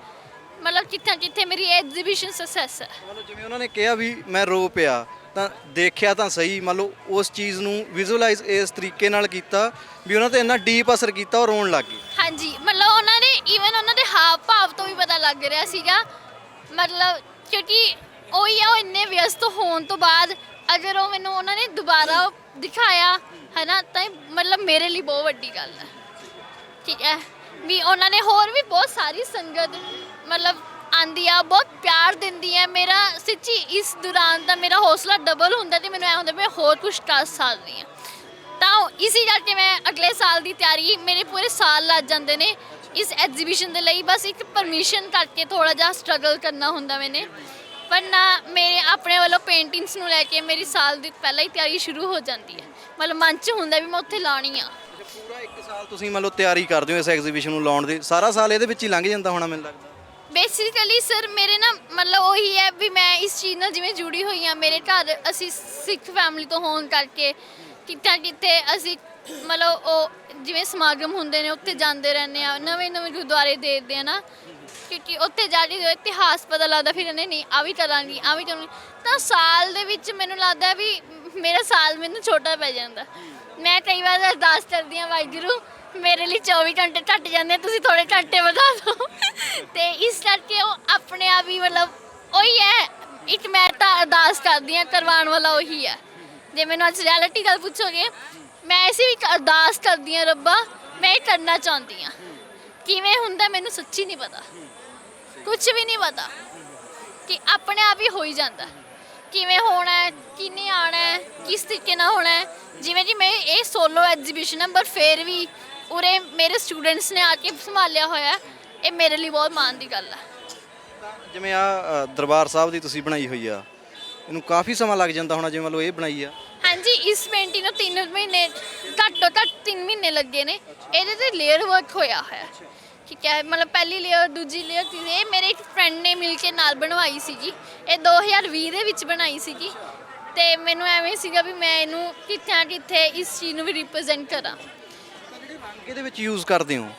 ਮਤਲਬ ਕਿੱਥੇ ਕਿੱਥੇ ਮੇਰੀ ਐਗਜ਼ੀਬਿਸ਼ਨ ਸਕਸੈਸ ਹੈ। ਮਤਲਬ ਜਿਵੇਂ ਉਹਨਾਂ ਨੇ ਕਿਹਾ ਵੀ ਮੈਂ ਰੋ ਪਿਆ ਤਾਂ ਦੇਖਿਆ ਤਾਂ ਸਹੀ ਮੰਨ ਲਓ ਉਸ ਚੀਜ਼ ਨੂੰ ਵਿਜ਼ੂਅਲਾਈਜ਼ ਇਸ ਤਰੀਕੇ ਨਾਲ ਕੀਤਾ ਵੀ ਉਹਨਾਂ ਤੇ ਇੰਨਾ ਡੀਪ ਅਸਰ ਕੀਤਾ ਉਹ ਰੋਣ ਲੱਗ ਹਾਂਜੀ ਮਤਲਬ ਉਹਨਾਂ ਨੇ ਈਵਨ ਉਹਨਾਂ ਦੇ ਹਾਵ ਭਾਵ ਤੋਂ ਵੀ ਪਤਾ ਲੱਗ ਰਿਹਾ ਸੀਗਾ। ਮਤਲਬ ਕਿਉਂਕਿ ਉਹੀ ਆ ਉਹ ਇੰਨੇ ਵਿਅਸਤ ਹੋਣ ਤੋਂ ਬਾਅਦ ਅਗਰ ਉਹ ਮੈਨੂੰ ਉਹਨਾਂ ਨੇ ਦੁਬਾਰਾ ਦਿਖਾਇਆ ਹਨਾ ਤਾਂ ਇਹ ਮਤਲਬ ਮੇਰੇ ਲਈ ਬਹੁਤ ਵੱਡੀ ਗੱਲ ਹੈ। ਠੀਕ ਹੈ। ਵੀ ਉਹਨਾਂ ਨੇ ਹੋਰ ਵੀ ਬਹੁਤ ਸਾਰੀ ਸੰਗਤ ਮਤਲਬ ਆਂਦੀ ਆ, ਬਹੁਤ ਪਿਆਰ ਦਿੰਦੀ ਹੈ ਮੇਰਾ ਸੱਚੀ ਇਸ ਦੌਰਾਨ ਤਾਂ ਮੇਰਾ ਹੌਸਲਾ ਡਬਲ ਹੁੰਦਾ ਤੇ ਮੈਨੂੰ ਐ ਹੁੰਦਾ ਮੈਂ ਹੋਰ ਕੁਝ ਕਰ ਸਕਦੀ ਹਾਂ ਤਾਂ ਉਹ ਕਰਕੇ ਮੈਂ ਅਗਲੇ ਸਾਲ ਦੀ ਤਿਆਰੀ ਮੇਰੇ ਪੂਰੇ ਸਾਲ ਲੱਗ ਜਾਂਦੇ ਨੇ। ਇਸ ਐਗਜ਼ੀਬਿਸ਼ਨ ਦੇ ਲਈ ਬਸ ਇੱਕ ਪਰਮਿਸ਼ਨ ਕਰਕੇ ਥੋੜਾ ਜਿਹਾ ਸਟਰਗਲ ਕਰਨਾ ਹੁੰਦਾ ਮੈਨੇ। ਪਰ ਨਾ ਮੇਰੇ ਆਪਣੇ ਵੱਲੋਂ ਪੇਂਟਿੰਗਸ ਨੂੰ ਲੈ ਕੇ ਮੇਰੀ ਸਾਲ ਦੀ ਪਹਿਲਾਂ ਹੀ ਤਿਆਰੀ ਸ਼ੁਰੂ ਹੋ ਜਾਂਦੀ ਹੈ। ਮਤਲਬ ਮਨ 'ਚ ਹੁੰਦਾ ਵੀ ਮੈਂ ਉੱਥੇ ਲਾਣੀ ਆ। ਪੂਰਾ 1 ਸਾਲ ਤੁਸੀਂ ਮੰਨ ਲਓ ਤਿਆਰੀ ਕਰਦੇ ਹੋ ਇਸ ਐਗਜ਼ੀਬਿਸ਼ਨ ਨੂੰ ਲਾਉਣ ਦੀ। ਸਾਰਾ ਸਾਲ ਇਹਦੇ ਵਿੱਚ ਹੀ ਲੰਘ ਜਾਂਦਾ ਹੋਣਾ ਮੈਨੂੰ ਲੱਗਦਾ। ਬੇਸਿਕਲੀ ਸਰ ਮੇਰੇ ਨਾ ਮਤਲਬ ਉਹੀ ਹੈ ਵੀ ਮੈਂ ਇਸ ਚੀਜ਼ ਨਾਲ ਜਿਵੇਂ ਜੁੜੀ ਹੋਈ ਹਾਂ, ਮੇਰੇ ਘਰ ਅਸੀਂ ਸਿੱਖ ਫੈਮਿਲੀ ਤੋਂ ਹੋਣ ਕਰਕੇ ਕਿੱਥੇ ਕਿੱਥੇ ਅਸੀਂ ਮਤਲਬ ਉਹ ਜਿਵੇਂ ਸਮਾਗਮ ਹੁੰਦੇ ਨੇ, ਉੱਥੇ ਜਾਂਦੇ ਰਹਿੰਦੇ ਆ ਨਵੇਂ ਨਵੇਂ ਗੁਰਦੁਆਰੇ ਦੇਖਦੇ ਆ ਨਾ। ਕਿਉਂਕਿ ਉੱਥੇ ਜਾ ਕੇ ਜਦੋਂ ਇਤਿਹਾਸ ਪਤਾ ਲੱਗਦਾ, ਫਿਰ ਇਹਨੇ ਨਹੀਂ ਆ ਵੀ ਕਰਾਂਗੀ ਆ ਵੀ ਕਰਾਂਗੀ। ਤਾਂ ਸਾਲ ਦੇ ਵਿੱਚ ਮੈਨੂੰ ਲੱਗਦਾ ਵੀ ਮੇਰਾ ਸਾਲ ਮੈਨੂੰ ਛੋਟਾ ਪੈ ਜਾਂਦਾ। ਮੈਂ ਕਈ ਵਾਰ ਅਰਦਾਸ ਕਰਦੀ ਹਾਂ ਵਾਹਿਗੁਰੂ ਮੇਰੇ ਲਈ 24 ਘੰਟੇ ਘੱਟ ਜਾਂਦੇ ਆ, ਤੁਸੀਂ ਥੋੜੇ ਘੰਟੇ ਵਧਾ ਦਿਓ ਤੇ ਇਸ ਕਰਕੇ ਉਹ ਆਪਣੇ ਆਪ ਹੀ ਮਤਲਬ ਉਹੀ ਹੈ ਇੱਕ ਮੈਂ ਤਾਂ ਅਰਦਾਸ ਕਰਦੀ ਹਾਂ ਕਰਵਾਉਣ ਵਾਲਾ ਉਹੀ ਹੈ। ਜੇ ਮੈਨੂੰ ਅੱਜ ਰਿਐਲਿਟੀ ਗੱਲ ਪੁੱਛੋਗੇ ਮੈਂ ਐਸੀ ਵੀ ਇੱਕ ਅਰਦਾਸ ਕਰਦੀ ਹਾਂ ਰੱਬਾ ਮੈਂ ਇਹ ਕਰਨਾ ਚਾਹੁੰਦੀ ਹਾਂ। ਕਿਵੇਂ ਹੁੰਦਾ ਮੈਨੂੰ ਸੱਚੀ ਨਹੀਂ ਪਤਾ। ਕੁਝ ਵੀ ਨਹੀਂ ਪਤਾ ਕਿ ਆਪਣੇ ਆਪ ਹੀ ਹੋ ਹੀ ਜਾਂਦਾ। ਕਿਵੇਂ ਹੋਣਾ ਹੈ ਕਿੰਨੇ ਆਣਾ ਹੈ ਕਿਸ ਤਰੀਕੇ ਨਾਲ ਹੋਣਾ ਹੈ। ਜਿਵੇਂ ਜੀ ਮੈਂ ਇਹ ਸੋਲੋ ਐਗਜ਼ੀਬਿਸ਼ਨ ਹੈ ਪਰ ਫਿਰ ਵੀ ਉਰੇ ਮੇਰੇ ਸਟੂਡੈਂਟਸ ਨੇ ਆ ਕੇ ਸੰਭਾਲਿਆ ਹੋਇਆ ਹੈ। ਇਹ ਮੇਰੇ ਲਈ ਬਹੁਤ ਮਾਣ ਦੀ ਗੱਲ ਹੈ। ਜਿਵੇਂ ਆ ਦਰਬਾਰ ਸਾਹਿਬ ਦੀ ਤੁਸੀਂ ਬਣਾਈ ਹੋਈ ਆ ਇਹਨੂੰ ਕਾਫੀ ਸਮਾਂ ਲੱਗ ਜਾਂਦਾ ਹੋਣਾ ਜਿਵੇਂ ਮੰਨ ਲਓ ਇਹ ਬਣਾਈ ਆ। ਹਾਂਜੀ ਇਸ ਪੇਂਟਿੰਗ ਨੂੰ 3 ਮਹੀਨੇ ਘੱਟੋ ਘੱਟ 3 ਮਹੀਨੇ ਲੱਗੇ ਨੇ। ਇਹਦੇ ਤੇ ਲੇਅਰ ਵਰਕ ਹੋਇਆ ਹੋਇਆ ਠੀਕ ਹੈ ਮਤਲਬ ਪਹਿਲੀ ਲੇਅਰ ਦੂਜੀ ਲੇਅਰ ਤੀਜੀ ਇਹ ਮੇਰੇ ਇੱਕ ਫਰੈਂਡ ਨੇ ਮਿਲ ਕੇ ਨਾਲ ਬਣਵਾਈ ਸੀਗੀ। ਇਹ 2020 ਦੇ ਵਿੱਚ ਬਣਾਈ ਸੀਗੀ। ਤੇ ਮੈਨੂੰ ਐਵੇਂ ਸੀਗਾ ਵੀ ਮੈਂ ਇਹਨੂੰ ਕਿੱਥੇ ਕਿੱਥੇ ਇਸ ਚੀਜ਼ ਨੂੰ ਵੀ ਰਿਪਰੈਜ਼ੈਂਟ ਕਰਾਂ। ਰੰਗ ਇਹਦੇ ਵਿੱਚ ਯੂਜ਼ ਕਰਦੇ ਹੋ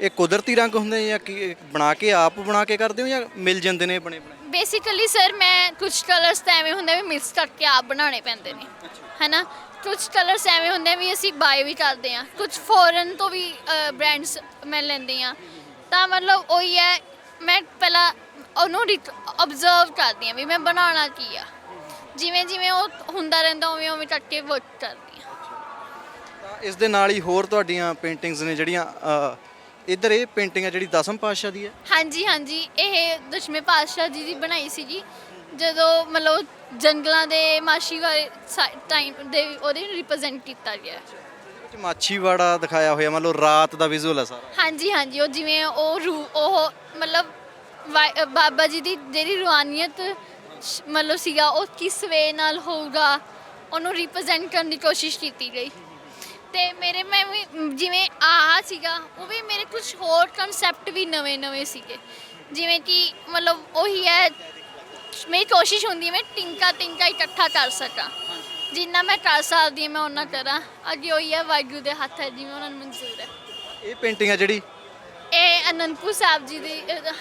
ਇਹ ਕੁਦਰਤੀ ਰੰਗ ਹੁੰਦੇ ਜਾਂ ਕੀ ਬਣਾ ਕੇ ਆਪ ਬਣਾ ਕੇ ਕਰਦੇ ਹੋ ਜਾਂ ਮਿਲ ਜਾਂਦੇ ਨੇ ਬਣੇ ਬਣਾਏ ਬੇਸਿਕਲੀ ਸਰ ਮੈਂ ਕੁਝ ਕਲਰਸ ਤਾਂ ਐਵੇਂ ਹੁੰਦੇ ਵੀ ਮਿਕਸ ਕਰਕੇ ਆਪ ਬਣਾਉਣੇ ਪੈਂਦੇ ਨੇ। ਹੈਨਾ? ਕੁਝ ਕਲਰਸ ਐਵੇਂ ਹੁੰਦੇ ਵੀ ਅਸੀਂ ਬਾਏ ਵੀ ਕਰਦੇ ਆ ਕੁਝ ਫੋਰਨ ਤੋਂ ਵੀ ਬ੍ਰਾਂਡਸ ਮੈਂ ਲੈਂਦੀ ਆ ਤਾਂ ਮਤਲਬ ਉਹੀ ਹੈ ਮੈਂ ਪਹਿਲਾਂ ਉਹਨੂੰ ਆਬਜ਼ਰਵ ਕਰਦੀ ਆ ਵੀ ਮੈਂ ਬਣਾਉਣਾ ਕੀ ਆ। ਜਿਵੇਂ ਜਿਵੇਂ ਉਹ ਹੁੰਦਾ ਰਹਿੰਦਾ ਉਵੇਂ ਉਵੇਂ ਕਰਕੇ ਵਰਕ ਕਰਦੀ ਆ ਤਾਂ ਇਸ ਦੇ ਨਾਲ ਹੀ ਹੋਰ ਤੁਹਾਡੀਆਂ ਪੇਂਟਿੰਗਸ ਨੇ ਜਿਹੜੀਆਂ ਅ, ਇੱਧਰ ਇਹ ਪੇਂਟਿੰਗ ਹੈ ਜਿਹੜੀ ਦਸਮ ਪਾਤਸ਼ਾਹ ਦੀ ਹੈ। ਹਾਂਜੀ ਹਾਂਜੀ। ਇਹ ਦਸ਼ਮੇ ਪਾਤਸ਼ਾਹ ਜੀ ਦੀ ਬਣਾਈ ਸੀਗੀ। ਜਦੋਂ ਮਤਲਬ ਜੰਗਲਾਂ ਦੇ ਮਾਸ਼ੀ ਵਾਲੇ ਟਾਈਮ ਦੇ ਉਹਦੇ ਰਿਪਰੈਜ਼ੈਂਟ ਕੀਤਾ ਗਿਆ। ਹੈ। ਇਹਦੇ ਵਿੱਚ ਮਾਛੀਵਾੜਾ ਦਿਖਾਇਆ ਹੋਇਆ ਮੰਨ ਲਓ ਰਾਤ ਦਾ ਵਿਜ਼ੂਅਲ ਹੈ ਸਾਰਾ। ਹਾਂਜੀ ਹਾਂਜੀ। ਉਹ ਜਿਵੇਂ ਉਹ ਰੂ ਉਹ ਮਤਲਬ ਵਾ- ਅ, ਬਾਬਾ ਜੀ ਦੀ ਜਿਹੜੀ ਰੂਹਾਨੀਅਤ ਸ਼- ਮਤਲਬ ਸੀਗਾ ਉਹ ਕਿਸ ਵੇ ਨਾਲ ਹੋਊਗਾ ਉਹਨੂੰ ਰਿਪਰੈਜ਼ੈਂਟ ਕਰਨ ਦੀ ਕੋਸ਼ਿਸ਼ ਕੀਤੀ ਗਈ। ਤੇ ਮੇਰੇ ਮੈਂ ਵੀ ਮ, ਜਿਵੇਂ ਆਹ ਸੀਗਾ ਉਹ ਵੀ ਮੇਰੇ ਕੁਝ ਹੋਰ ਕਨਸੈਪਟ ਵੀ ਨਵੇਂ ਨਵੇਂ ਸੀਗੇ। ਜਿਵੇਂ ਕਿ ਮਤਲਬ ਉਹੀ ਹੈ ਮੇਰੀ ਕੋਸ਼ਿਸ਼ ਹੁੰਦੀ ਹੈ ਮੈਂ ਟਿੰਕਾ ਟਿੰਕਾ ਇਕੱਠਾ ਕਰ ਸਕਾਂ। ਜਿੰਨਾ ਮੈਂ ਕਰ ਸਕਦੀ ਹਾਂ ਮੈਂ ਉਹਨਾਂ ਕਰਾਂ। ਅੱਗੇ ਉਹੀ ਹੈ ਵਾਹਿਗੁਰੂ ਦੇ ਹੱਥ ਹੈ ਜਿਵੇਂ ਉਹਨਾਂ ਨੂੰ ਮਨਜ਼ੂਰ ਹੈ। ਇਹ ਪੇਂਟਿੰਗ ਹੈ ਜਿਹੜੀ? ਇਹ ਅਨੰਦਪੁਰ ਸਾਹਿਬ ਜੀ ਦੀ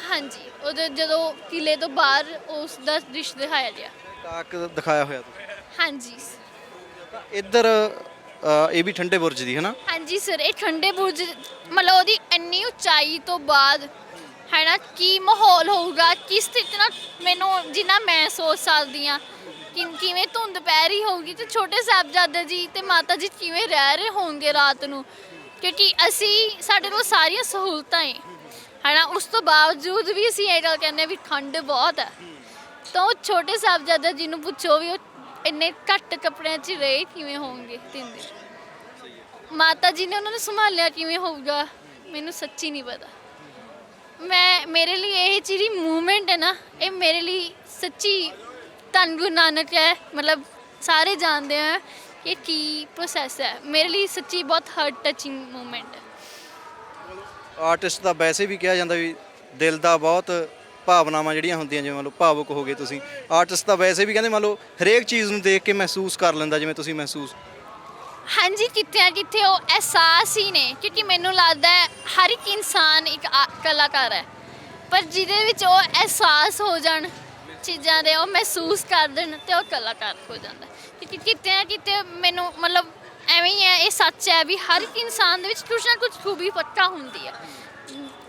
ਹਾਂਜੀ ਉਹਦੇ ਜਦੋਂ ਕਿਲੇ ਤੋਂ ਬਾਹਰ ਉਸ ਦਾ ਦ੍ਰਿਸ਼ ਦਿਖਾਇਆ ਗਿਆ। ਟਾਕ ਦਿਖਾਇਆ ਹੋਇਆ ਤੁਸੀਂ? ਹਾਂਜੀ। ਤਾਂ ਇੱਧਰ ਅ, ਇਹ ਵੀ ਠੰਡੇ ਬੁਰਜ ਦੀ ਹੈ ਨਾ ਹਾਂਜੀ ਸਰ ਇਹ ਠੰਡੇ ਬੁਰਜ ਮਤਲਬ ਉਹਦੀ ਇੰਨੀ ਉਚਾਈ ਤੋਂ ਬਾਅਦ ਹੈ ਨਾ ਕੀ ਮਾਹੌਲ ਹੋਊਗਾ ਕਿਸ ਤਰੀਕੇ ਨਾਲ ਮੈਨੂੰ ਜਿੰਨਾ ਮੈਂ ਸੋਚ ਸਕਦੀ ਆ ਕਿ ਕਿਵੇਂ ਧੁੰਦ ਪੈ ਰਹੀ ਹੋਊਗੀ ਤੇ ਛੋਟੇ ਸਾਹਿਬਜ਼ਾਦਾ ਜੀ ਤੇ ਮਾਤਾ ਜੀ ਕਿਵੇਂ ਰਹਿ ਰਹੇ ਹੋਣਗੇ ਰਾਤ ਨੂੰ ਕਿਉਂਕਿ ਅਸੀਂ, ਸਾਡੇ ਕੋਲ ਸਾਰੀਆਂ ਸਹੂਲਤਾਂ ਹੈ ਹੈ ਨਾ ਉਸ ਤੋਂ ਬਾਵਜੂਦ ਵੀ ਅਸੀਂ ਇਹ ਗੱਲ ਕਹਿੰਦੇ ਹਾਂ ਵੀ ਠੰਡ ਬਹੁਤ ਹੈ ਤਾਂ ਉਹ ਛੋਟੇ ਸਾਹਿਬਜ਼ਾਦਾ ਜੀ ਨੂੰ ਪੁੱਛੋ ਵੀ ਉਹ ਇੰਨੇ ਘੱਟ ਕੱਪੜਿਆਂ 'ਚ ਰਹੇ ਕਿਵੇਂ ਹੋਣਗੇ ਤਿੰਨ ਦਿਨ? ਮਾਤਾ ਜੀ ਨੇ ਉਹਨਾਂ ਨੂੰ ਸੰਭਾਲਿਆ ਕਿਵੇਂ ਹੋਊਗਾ? ਮੈਨੂੰ ਸੱਚੀ ਨਹੀਂ ਪਤਾ। ਮੈਂ, ਮੇਰੇ ਲਈ ਇਹ ਜਿਹੜੀ ਮੂਵਮੈਂਟ ਹੈ ਨਾ, ਇਹ ਮੇਰੇ ਲਈ ਸੱਚੀ ਧੰਨ ਗੁਰੂ ਨਾਨਕ ਹੈ। ਮਤਲਬ ਸਾਰੇ ਜਾਣਦੇ ਆ। ਕਿ ਕੀ ਪ੍ਰੋਸੈਸ ਹੈ? ਮੇਰੇ ਲਈ ਸੱਚੀ ਬਹੁਤ ਹਾਰਟ ਟਚਿੰਗ ਮੂਵਮੈਂਟ ਹੈ। ਆਰਟਿਸਟ ਦਾ ਵੈਸੇ ਵੀ ਕਿਹਾ ਜਾਂਦਾ ਵੀ ਦਿਲ ਦਾ ਬਹੁਤ ਭਾਵਨਾਵਾਂ ਜਿਹੜੀਆਂ ਹੁੰਦੀਆਂ ਜਿਵੇਂ ਮੰਨ ਲਓ ਭਾਵੁਕ ਹੋ ਗਏ ਤੁਸੀਂ। ਆਰਟਿਸਟ ਤਾਂ ਵੈਸੇ ਵੀ ਕਹਿੰਦੇ ਮੰਨ ਲਓ ਹਰੇਕ ਚੀਜ਼ ਨੂੰ ਦੇਖ ਕੇ ਮਹਿਸੂਸ ਕਰ ਲੈਂਦਾ ਜਿਵੇਂ ਤੁਸੀਂ ਮਹਿਸੂਸ ਹਾਂਜੀ ਕਿਤੇ ਨਾ ਕਿਤੇ ਉਹ ਅਹਿਸਾਸ ਹੀ ਨੇ ਕਿਉਂਕਿ ਮੈਨੂੰ ਲੱਗਦਾ ਹੈ ਹਰ ਇੱਕ ਇਨਸਾਨ ਇੱਕ ਆ- ਕਲਾਕਾਰ ਹੈ। ਪਰ ਜਿਹਦੇ ਵਿੱਚ ਉਹ ਅਹਿਸਾਸ ਹੋ ਜਾਣ ਚੀਜ਼ਾਂ ਦੇ ਉਹ ਮਹਿਸੂਸ ਕਰ ਦੇਣ ਤੇ ਉਹ ਕਲਾਕਾਰ ਹੋ ਜਾਂਦਾ ਹੈ। ਕਿਉਂਕਿ ਕਿਤੇ ਨਾ ਕਿਤੇ ਮੈਨੂੰ ਮਤਲਬ ਐਵੇਂ ਹੀ ਹੈ ਇਹ ਸੱਚ ਹੈ ਵੀ ਹਰ ਇੱਕ ਇਨਸਾਨ ਦੇ ਵਿੱਚ ਕੁਛ ਨਾ ਕੁਛ ਖੂਬੀ ਪੱਕਾ ਹੁੰਦੀ ਹੈ।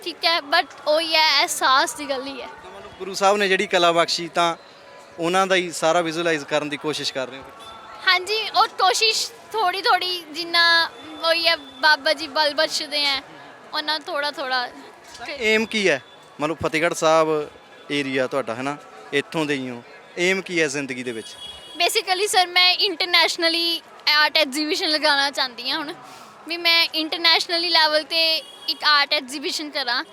ਠੀਕ ਹੈ ਬਟ ਉਹ ਹੀ ਹੈ ਅਹਿਸਾਸ ਦੀ ਗੱਲ ਹੀ ਹੈ। ਤਾਂ ਗੁਰੂ ਸਾਹਿਬ ਨੇ ਜਿਹੜੀ ਕਲਾ ਬਖਸ਼ੀ ਤਾਂ ਉਹਨਾਂ ਦਾ ਹੀ ਸਾਰਾ ਵਿਜ਼ੂਅਲਾਈਜ਼ ਕਰਨ ਦੀ ਕੋਸ਼ਿਸ਼ ਕਰ ਰਹੇ ਹੋ? ਹਾਂਜੀ ਉਹ ਕੋਸ਼ਿਸ਼ ਥੋੜੀ ਥੋੜੀ ਜਿੰਨਾ ਉਹੀ ਹੈ ਬਾਬਾ ਜੀ ਬਲ ਬਖਸ਼ਦੇ ਆ ਉਹਨਾਂ ਥੋੜਾ ਥੋੜਾ ਏਮ ਕੀ ਹੈ? ਮੰਨ ਲਓ ਫਤਿਹਗੜ੍ਹ ਸਾਹਿਬ ਏਰੀਆ ਤੁਹਾਡਾ ਹੈ ਨਾ? ਇੱਥੋਂ ਦੇ ਹੀ ਹੋ। ਏਮ ਕੀ ਹੈ ਜ਼ਿੰਦਗੀ ਦੇ ਵਿੱਚ? ਬੇਸਿਕਲੀ ਸਰ ਮੈਂ ਇੰਟਰਨੈਸ਼ਨਲੀ ਆਰਟ ਐਗਜ਼ੀਬਿਸ਼ਨ ਲਗਾਉਣਾ ਚਾਹੁੰਦੀ ਹਾਂ ਹੁਣ। ਵੀ ਮੈਂ ਇੰਟਰਨੈਸ਼ਨਲੀ ਲੈਵਲ ਤੇ ਇੱਕ ਆਰਟ ਐਗਜ਼ੀਬਿਸ਼ਨ ਕਰਾਂ।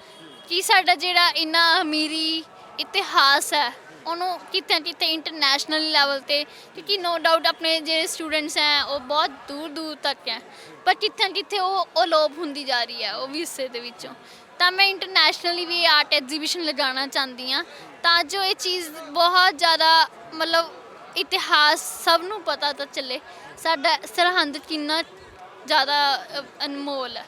ਕਿ ਸਾਡਾ ਜਿਹੜਾ ਇੰਨਾ ਅਮੀਰੀ ਇਤਿਹਾਸ ਹੈ, ਉਹਨੂੰ ਕਿਤੇ ਨਾ ਕਿਤੇ ਇੰਟਰਨੈਸ਼ਨਲ ਲੈਵਲ ਤੇ, ਕਿਉਂਕਿ ਨੋ ਡਾਊਟ ਆਪਣੇ ਜਿਹੜੇ ਸਟੂਡੈਂਟਸ ਹੈ, ਉਹ ਬਹੁਤ ਦੂਰ ਦੂਰ ਤੱਕ ਹੈ। ਪਰ ਕਿਤੇ ਨਾ ਕਿਤੇ ਉਹ ਅਲੋਪ ਹੁੰਦੀ ਜਾ ਰਹੀ ਹੈ, ਉਹ ਵੀ ਹਿੱਸੇ ਦੇ ਵਿੱਚੋਂ। ਤਾਂ ਮੈਂ ਇੰਟਰਨੈਸ਼ਨਲੀ ਵੀ ਆਰਟ ਐਗਜ਼ੀਬਿਸ਼ਨ ਲਗਾਉਣਾ ਚਾਹੁੰਦੀ ਹਾਂ। ਤਾਂ ਜੋ ਇਹ ਚੀਜ਼ ਬਹੁਤ ਜ਼ਿਆਦਾ ਮਤਲਬ ਇਤਿਹਾਸ ਸਭ ਨੂੰ ਪਤਾ ਤਾਂ ਚੱਲੇ। ਸਾਡਾ ਸਰਹੰਦ ਕਿੰਨਾ ਜ਼ਿਆਦਾ ਅ, ਅਨਮੋਲ ਹੈ।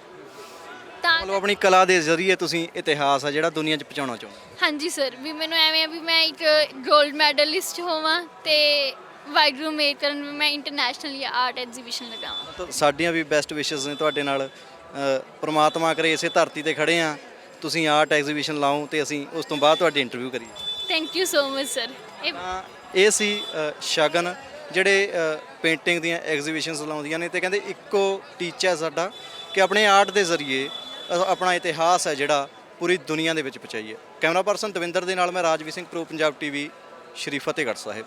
ਤਾਂ ਮੰਨ ਲਓ ਆਪਣੀ ਕਲਾ ਦੇ ਜ਼ਰੀਏ ਤੁਸੀਂ ਇਤਿਹਾਸ ਆ ਜਿਹੜਾ ਦੁਨੀਆ 'ਚ ਪਹੁੰਚਾਉਣਾ ਚਾਹੁੰਦੇ ਹੋ। ਹਾਂਜੀ ਸਰ ਵੀ ਮੈਨੂੰ ਐਵੇਂ ਆ ਵੀ ਮੈਂ ਇੱਕ 골ਡ ਮੈਡਲਿਸਟ ਹੋਵਾਂ ਤੇ ਮੇਰ ਕਰਨ ਵੀ ਮੈਂ ਇੰਟਰਨੈਸ਼ਨਲੀ ਆਰਟ ਐਗਜ਼ੀਬਿਸ਼ਨ ਲਗਾਵਾਂ। ਤਾਂ ਸਾਡੀਆਂ ਵੀ ਬੈਸਟ ਵਿਸ਼ੇਸ ਨੇ ਤੁਹਾਡੇ ਨਾਲ। ਪ੍ਰਮਾਤਮਾ ਕਰੇ ਇਸੇ ਧਰਤੀ ਤੇ ਖੜੇ ਆ। ਤੁਸੀਂ ਆਰਟ ਐਗਜ਼ੀਬਿਸ਼ਨ ਲਾਓ ਤੇ ਅਸੀਂ ਉਸ ਤੋਂ ਬਾਅਦ ਤੁਹਾਡੀ ਇੰਟਰਵਿਊ ਕਰੀਏ। Thank you so much sir ਇਹ ਤਾਂ ਇਹ ਸੀ ਸ਼ਗਨ, ਜਿਹੜੇ ਪੇਂਟਿੰਗ ਦੀਆਂ ਐਗਜ਼ੀਬਿਸ਼ਨਸ ਲਾਉਂਦੀਆਂ ਨੇ ਤੇ ਕਹਿੰਦੇ ਇੱਕੋ ਟੀਚਾ ਸਾਡਾ ਕਿ ਆਪਣੇ ਆਰਟ ਦੇ ਜ਼ਰੀਏ ਆਪਣਾ ਇਤਿਹਾਸ ਹੈ ਜਿਹੜਾ ਪੂਰੀ ਦੁਨੀਆ ਦੇ ਵਿੱਚ ਪਹੁੰਚਾਈਏ। ਕੈਮਰਾ ਪਰਸਨ ਦਵਿੰਦਰ ਦੇ ਨਾਲ ਮੈਂ ਰਾਜਵੀਰ ਸਿੰਘ ਪ੍ਰੋ ਪੰਜਾਬ ਟੀਵੀ ਸ਼੍ਰੀ ਫਤਿਹਗੜ੍ਹ ਸਾਹਿਬ।